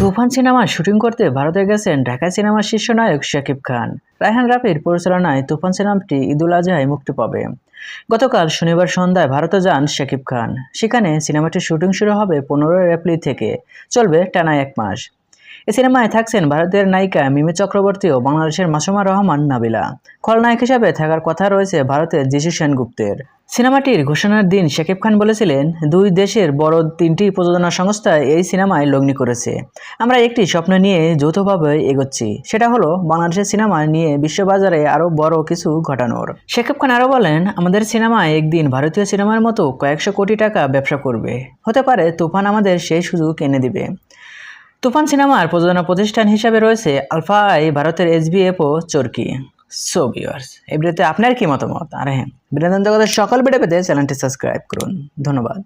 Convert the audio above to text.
তুফান সিনেমার শুটিং করতে ভারতে গেছেন ঢাকা সিনেমার শীর্ষ নায়ক শাকিব খান। রায়হান রাফির পরিচালনায় তুফান সিনেমাটি ঈদুল আজহায় মুক্তি পাবে। গতকাল শনিবার সন্ধ্যায় ভারতে যান শাকিব খান। সেখানে সিনেমাটির শুটিং শুরু হবে পনেরোই এপ্রিল থেকে। চলবে টানা এক মাস। এই সিনেমায় থাকছেন ভারতের নায়িকা মিমি চক্রবর্তী ও বাংলাদেশের মাসুমা রহমান নাবিলা। খলনায়ক হিসাবে থাকার কথা রয়েছে ভারতের যিশু সেনগুপ্তের। সিনেমাটির ঘোষণার দিন শাকিব খান বলেছিলেন, দুই দেশের বড় তিনটি প্রযোজনা সংস্থা এই সিনেমায় লগ্নি করেছে। আমরা একটি স্বপ্ন নিয়ে যৌথভাবে এগোচ্ছি। সেটা হলো বাংলাদেশের সিনেমা নিয়ে বিশ্ববাজারে আরও বড় কিছু ঘটানোর। শাকিব খান আরও বলেন, আমাদের সিনেমা একদিন ভারতীয় সিনেমার মতো কয়েকশো কোটি টাকা ব্যবসা করবে। হতে পারে তুফান আমাদের সেই সুযোগ এনে দিবে। তুফান সিনেমার প্রযোজনা প্রতিষ্ঠান হিসাবে রয়েছে আলফা আই ভারতের এসবিএফ ও চরকি। সো ভিউয়ার্স এই ভিডিওতে আপনার কি মতামত? আর হ্যাঁ বিনোদন জগতের সকল ভিডিও পেতে চ্যানেলটি সাবস্ক্রাইব করুন। ধন্যবাদ।